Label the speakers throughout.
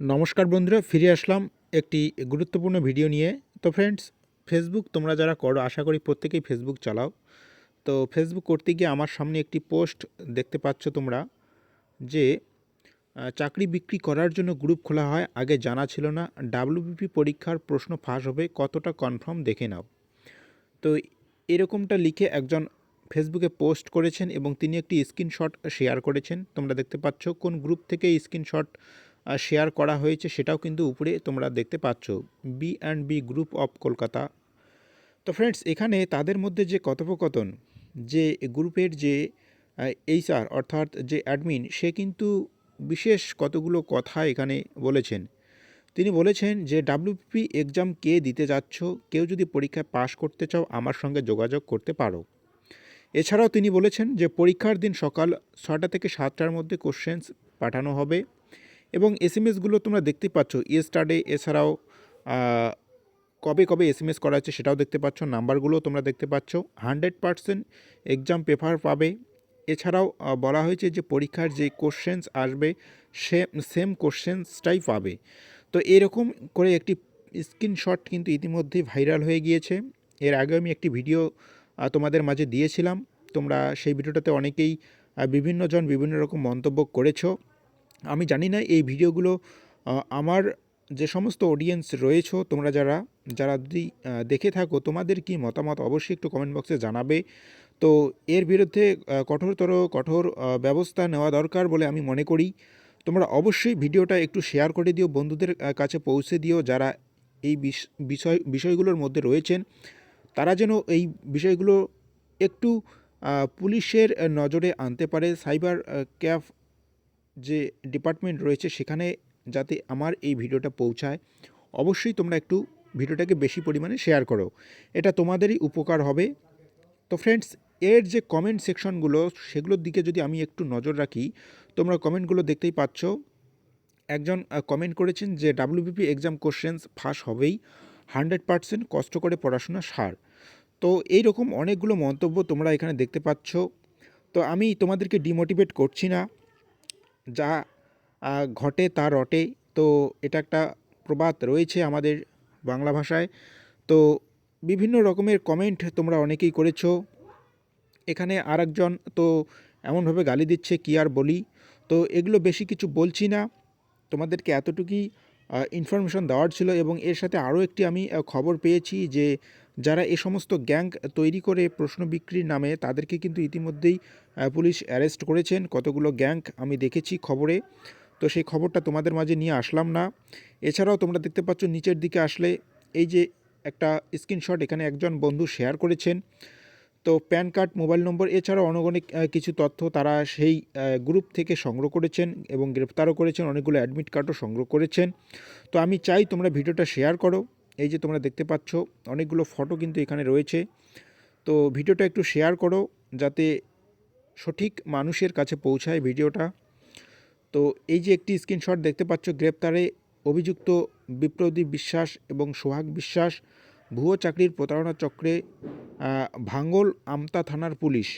Speaker 1: নমস্কার বন্ধুরা, ফিরে আসলাম একটি গুরুত্বপূর্ণ ভিডিও নিয়ে। তো ফ্রেন্ডস ফেসবুক তোমরা যারা করো, আশা করি প্রত্যেকেই ফেসবুক চালাও। তো ফেসবুক করতে গিয়ে আমার সামনে একটি পোস্ট দেখতে পাচ্ছ তোমরা, যে চাকরি বিক্রি করার জন্য গ্রুপ খোলা হয়, আগে জানা ছিল না। ডাব্লিউবিপি পরীক্ষার প্রশ্ন ফাঁস হবে, কতটা কনফার্ম দেখে নাও। তো এরকমটা লিখে একজন ফেসবুকে পোস্ট করেছেন এবং তিনি একটি স্ক্রিনশট শেয়ার করেছেন। তোমরা দেখতে পাচ্ছ কোন গ্রুপ থেকে স্ক্রিনশট শেয়ার করা হয়েছে, সেটাও কিন্তু উপরে তোমরা দেখতে পাচ্ছ। B and B group of Kolkata তো ফ্রেন্ডস এখানে তাদের মধ্যে যে কথোপকথন, যে গ্রুপের যে এইচআর অর্থাৎ যে অ্যাডমিন সে কিন্তু বিশেষ কতগুলো কথা এখানে বলেছেন। তিনি বলেছেন যে ডাব্লিউপি এক্সাম কে দিতে যাচ্ছ? কেউ যদি পরীক্ষায় পাশ করতে চাও, আমার সঙ্গে যোগাযোগ করতে পারো। এছাড়াও তিনি বলেছেন যে, পরীক্ষার দিন সকাল ছটা থেকে সাতটার মধ্যে কোশ্চেন্স পাঠানো হবে। এবং এস এম এসগুলো তোমরা দেখতে পাচ্ছ ইয়ে ইয়েস্টারডে এছাড়াও কবে কবে এস এম এস করা হচ্ছে সেটাও দেখতে পাচ্ছ, নাম্বারগুলো তোমরা দেখতে পাচ্ছ। হান্ড্রেড পারসেন্ট এক্সাম পেপার পাবে। এছাড়াও বলা হয়েছে যে পরীক্ষার যে কোশ্চেন্স আসবে, সে, সেম কোশ্চেন্সটাই পাবে। তো এরকম করে একটি স্ক্রিনশট কিন্তু ইতিমধ্যেই ভাইরাল হয়ে গিয়েছে। এর আগে আমি একটি ভিডিও তোমাদের মাঝে দিয়েছিলাম। তোমরা সেই ভিডিওটাতে অনেকেই বিভিন্নজন বিভিন্ন রকম মন্তব্য করেছ। আমি জানি না এই ভিডিওগুলো আমার যে সমস্ত অডিয়েন্স রয়েছো, তোমরা যারা যারা যদি দেখে থাকো, তোমাদের কি মতামত অবশ্যই একটু কমেন্ট বক্সে জানাবে। তো এর বিরুদ্ধে কঠোরতর, কঠোর ব্যবস্থা নেওয়া দরকার বলে আমি মনে করি। তোমরা অবশ্যই ভিডিওটা একটু শেয়ার করে দিও, বন্ধুদের কাছে পৌঁছে দিও, যারা এই বিষ- বিষয়, বিষয়গুলোর মধ্যে রয়েছেন। তারা যেন এই বিষয়গুলো একটু পুলিশের নজরে আনতে পারে, সাইবার ক্যাফ যে ডিপার্টমেন্ট রয়েছে সেখানে যাতে আমার এই ভিডিওটা পৌঁছায়, অবশ্যই তোমরা একটু ভিডিওটাকে বেশি পরিমাণে শেয়ার করো। এটা তোমাদেরই উপকার হবে। তো ফ্রেন্ডস এর যে কমেন্ট সেকশনগুলো সেগুলোর দিকে যদি আমি একটু নজর রাখি, তোমরা কমেন্টগুলো দেখতেই পাচ্ছ। একজন কমেন্ট করেছেন যে ডাব্লিউবিপি এক্সাম কোশ্চেন্স ফাঁস হবেই হান্ড্রেড পার্সেন্ট কষ্ট করে পড়াশোনা সার। তো এই রকম অনেকগুলো মন্তব্য তোমরা এখানে দেখতে পাচ্ছ। তো আমি তোমাদেরকে ডিমোটিভেট করছি না। যা ঘটে তা রটে। তো এটা একটা প্রবাদ রয়েছে আমাদের বাংলা ভাষায়। তো বিভিন্ন রকমের কমেন্ট তোমরা অনেকেই করেছ। এখানে আর একজন তো এমনভাবে গালি দিচ্ছে, কি আর বলি? তো এগুলো বেশি কিছু বলছি না। তোমাদেরকে এতটুকুই ইনফরমেশন দেওয়ার ছিল এবং এর সাথে আরও একটি আমি খবর পেয়েছি যে যারা এ সমস্ত গ্যাং তৈরি করে প্রশ্ন বিক্রির নামে তাদেরকে কিন্তু ইতিমধ্যেই পুলিশ অ্যারেস্ট করেছেন। কতগুলো গ্যাং আমি দেখেছি খবরে। তো সেই খবরটা তোমাদের মাঝে নিয়ে আসলাম না। এছাড়াও তোমরা দেখতে পাচ্ছ নিচের দিকে আসলে এই যে একটা স্ক্রিনশট, এখানে একজন বন্ধু শেয়ার করেছেন। তো প্যান কার্ড, মোবাইল নম্বর এছাড়াও অনগণিক কিছু তথ্য তারা সেই গ্রুপ থেকে সংগ্রহ করেছেন এবং গ্রেপ্তারও করেছেন। অনেকগুলো অ্যাডমিট কার্ডও সংগ্রহ করেছেন। তো আমি চাই তোমরা ভিডিওটা শেয়ার করো। এই যে তোমরা দেখতে পাচ্ছ, অনেকগুলো ফটো কিন্তু এখানে রয়েছে। তো ভিডিওটা একটু শেয়ার করো, যাতে সঠিক মানুষের কাছে পৌঁছায় ভিডিওটা। তো এই যে একটি স্ক্রিনশট দেখতে পাচ্ছ, গ্রেপ্তারে অভিযুক্ত বিপ্লবদীপ বিশ্বাস এবং সোহাগ বিশ্বাস, ভুয়ো চাকরির প্রতারণা চক্রে ভাঙ্গল আমতা থানার পুলিশ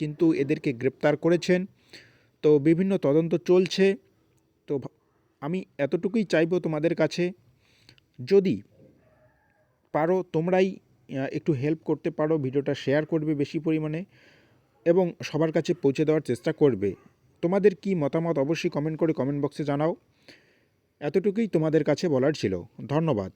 Speaker 1: কিন্তু এদেরকে গ্রেপ্তার করেছেন। তো বিভিন্ন তদন্ত চলছে। তো আমি এতটুকুই চাইব তোমাদের কাছে। যদি পারো, তোমরাই একটু হেল্প করতে পারো, ভিডিওটা শেয়ার করবে বেশি পরিমাণে এবং সবার কাছে পৌঁছে দেওয়ার চেষ্টা করবে। তোমাদের কি মতামত অবশ্যই কমেন্ট করে কমেন্ট বক্সে জানাও। এতটুকুই তোমাদের কাছে বলার ছিল। ধন্যবাদ।